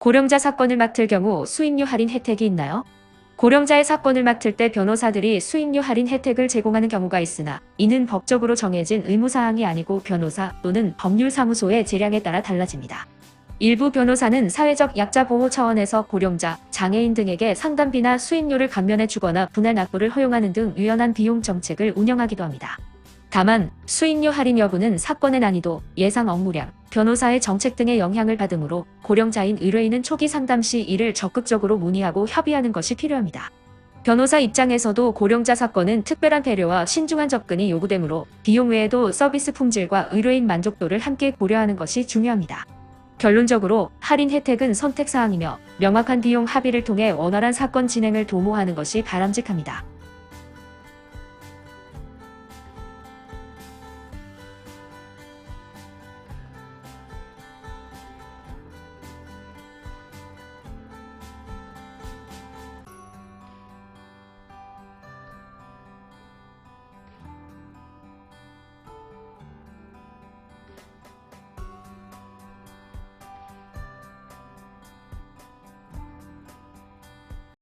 고령자 사건을 맡을 경우 수익료 할인 혜택이 있나요? 고령자의 사건을 맡을 때 변호사들이 수익료 할인 혜택을 제공하는 경우가 있으나 이는 법적으로 정해진 의무사항이 아니고 변호사 또는 법률사무소의 재량에 따라 달라집니다. 일부 변호사는 사회적 약자 보호 차원에서 고령자, 장애인 등에게 상담비나 수익료를 감면해 주거나 분할 납부를 허용하는 등 유연한 비용 정책을 운영하기도 합니다. 다만 수익료 할인 여부는 사건의 난이도, 예상 업무량, 변호사의 정책 등의 영향을 받으므로 고령자인 의뢰인은 초기 상담 시 이를 적극적으로 문의하고 협의하는 것이 필요합니다. 변호사 입장에서도 고령자 사건은 특별한 배려와 신중한 접근이 요구되므로 비용 외에도 서비스 품질과 의뢰인 만족도를 함께 고려하는 것이 중요합니다. 결론적으로 할인 혜택은 선택사항이며 명확한 비용 합의를 통해 원활한 사건 진행을 도모하는 것이 바람직합니다.